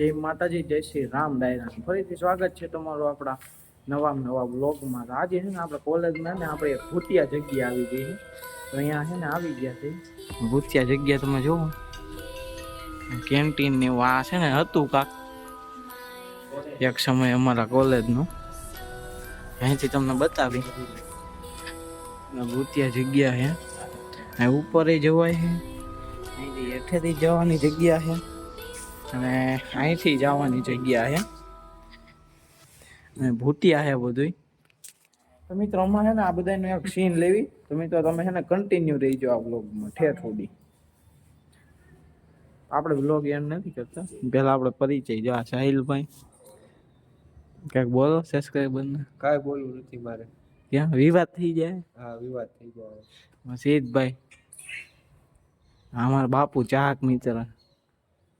જય માતાજી, જય શ્રી રામ ડાયરા ફરીથી સ્વાગત છે તમારું આપણા નવા નવા બ્લોગમાં આજે છે ને આપણે કોલેજમાં ને આપણે ભૂતિયા જગ્યા આવી ગઈ છે. તો અહીંયા છે ને આવી ગયા છે. ભૂતિયા જગ્યા તમે જુઓ. કેન્ટીન ને આ છે ને હતું કાક. એક સમય અમારા કોલેજનું. અહીંથી તમને બતાવી. ભૂતિયા જગ્યા છે. ઉપર જવાય છે. અહીંથી હેઠેથી જવાની જગ્યા છે. અને અહીંથી જવાની જગ્યા છે. અને ભૂતિયા છે બધું તો મિત્રો અમારે છે ને આ બધાનું એક સીન લેવી. તો મિત્રો તમે છે ને કન્ટિન્યુ રહીજો આ બ્લોગમાં ઠેર થોડી આપણે બ્લોગ એમ નથી કરતા. પહેલાં આપણે પરિચય જો આ સાહિલભાઈ. ક્યાંક બોલો સબસ્ક્રાઈબર ને. કાંઈ બોલવું નથી મારે. ક્યાં? વિવાદ થઈ જાય? હા વિવાદ થઈ જાય. મસીદભાઈ. અમારા બાપુ ચાહક મિત્ર.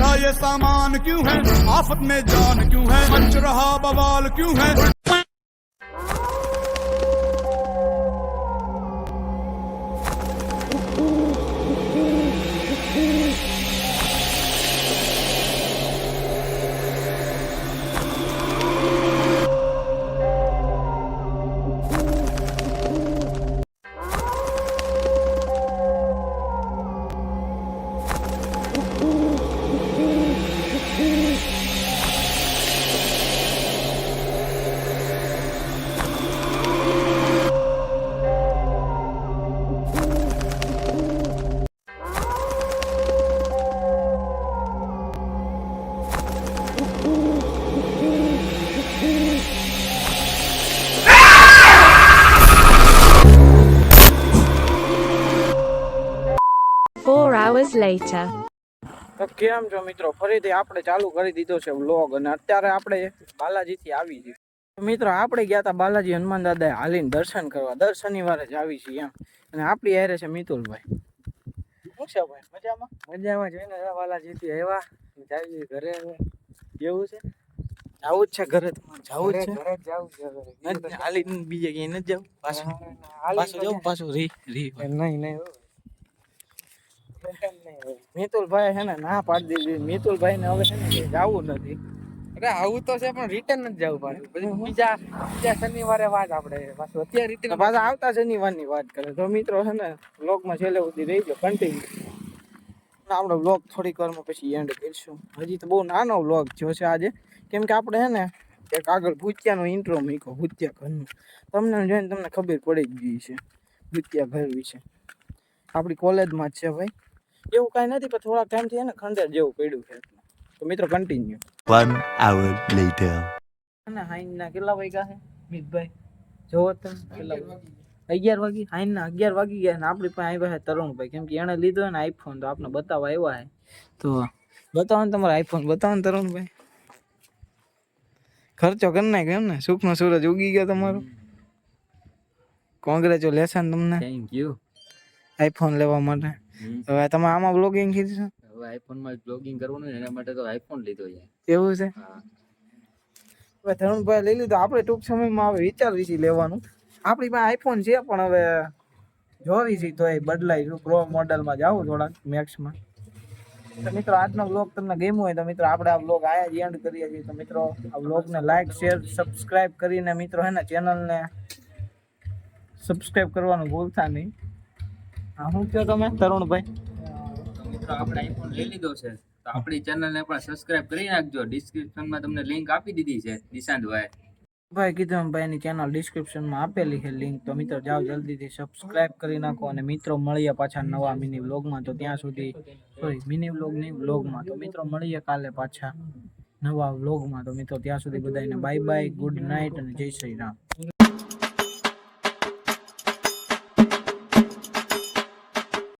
टेढ़ा ये सामान क्यों है आफत में जान क्यों है मच रहा बवाल क्यों है later. તો કેમ છો મિત્રો? ફરીથી આપણે ચાલુ કરી દીધો છે વ્લોગ અને અત્યારે આપણે બાલાજીથી આવી છીએ. મિત્રો આપણે ગયા હતા બાલાજી હનુમાન દાદાએ હાલીને દર્શન કરવા. દર શનિવારે જ આવી છીએ એમ. અને આપણી હારે છે મિતુલભાઈ. શું છે ભાઈ? મજામાં? મજામાં જોઈને બાલાજીથી આવ્યા. જાય ઘરે એવું છે? આવું જ છે ઘરે તમારે જવું જ છે. ઘરે જ જાવું છે હાલીને બીજે ક્યાંય નથી જવું. પાછું. પાછું જવું પાછું રી રી. નહીં નહીં મિતુલભાઈ છે ને ના પાડી દીધી મિતુલભાઈ ને હવે છે ને જવું નથી. એટલે આવું તો છે પણ રિટર્ન નથી જવું પાછું. પછી બીજા બીજા શનિવારે વાત આપણે પાછું. અત્યારે રિટર્ન પાછા આવતા શનિવારની વાત કરે. તો મિત્રો છે ને બ્લોગમાં છેલ્લે સુધી રહીજો કન્ટિન્યુ આપણો બ્લોગ થોડીક વારમાં પછી એન્ડ કરીશું. હજી તો બહુ નાનો બ્લોગ થયો છે આજે. કેમ કે આપણે છે ને એક આગળ ભૂતિયાનો ઇન્ટ્રો મૂક્યો ભૂતિયા ઘરનું તમને જોઈને તમને ખબર પડી જ ગઈ છે ભૂતિયા ઘર વિશે. આપણી કોલેજમાં જ છે ભાઈ. એવું કાંઈ નથી પણ થોડાક ટાઈમથી એને ને ખંડેર જેવું પડ્યું છે. તો મિત્રો કન્ટિન્યુ વન આવર લેટર અને હાઈનના કેટલા વાગ્યા છે? મિતભાઈ જોવો તમે કેટલા અગિયાર વાગી હાઈનના અગિયાર વાગી ગયા ને આપણી પાસે આવ્યા છે તરુણભાઈ. કેમ કે એણે લીધો ને આઈફોન તો આપણે બતાવવા આવ્યા છે. તો બતાવો ને તમારો આઈફોન બતાવો ને તરુણભાઈ. ખર્ચો કરી નાખ્યો એમ ને સુખનો સૂરજ ઉગી ગયો તમારો. કોંગ્રેચ્યુલેશન તમને. થેન્ક યુ આઈફોન લેવા માટે. હવે તમે આમાં બ્લોગિંગ કીધું હવે આઈફોનમાં બ્લોગિંગ કરવાનું ને એના માટે તો આઈફોન લીધો છે. એવું છે? હવે તરુણભાઈ લઈ લીધું. આપણે ટૂંક સમયમાં હવે વિચારીશું લેવાનું. આપણી પાસે આઈફોન છે પણ હવે જોવી છે તો એ બદલાઈ છું પ્રો મોડલમાં જાઉં થોડાક મેક્સમાં તો મિત્રો આજનો બ્લોગ તમને ગમ્યો હોય તો મિત્રો આપણે આ બ્લોગ આયા જ એન્ડ કરીએ છીએ. તો મિત્રો આ બ્લોગને લાઈક શેર સબસ્ક્રાઇબ કરીને મિત્રો હે ને ચેનલને સબસ્ક્રાઇબ કરવાનું ભૂલતા નહીં. શું કહો તમે? તરુણભાઈ. મિત્રો આપણે આઈફોન લઈ લીધો છે. તો આપણી ચેનલને પણ સબસ્ક્રાઇબ કરી નાખજો. ડિસ્ક્રિપ્શનમાં તમને લિંક આપી દીધી છે નિશાંતભાઈ ભાઈ. કીધું એમ ભાઈની ચેનલ ડિસ્ક્રિપ્શનમાં આપેલી છે લિંક તો મિત્રો જાઓ જલ્દીથી સબસ્ક્રાઇબ કરી નાખો અને મિત્રો મળીએ પાછા નવા મિની વ્લોગમાં તો ત્યાં સુધી સોરી મિની વ્લોગ નહીં વ્લોગમાં તો મિત્રો મળીએ કાલે પાછા નવા વ્લોગમાં તો મિત્રો ત્યાં સુધી બધાને બાય બાય ગુડ નાઇટ અને જય શ્રી રામ.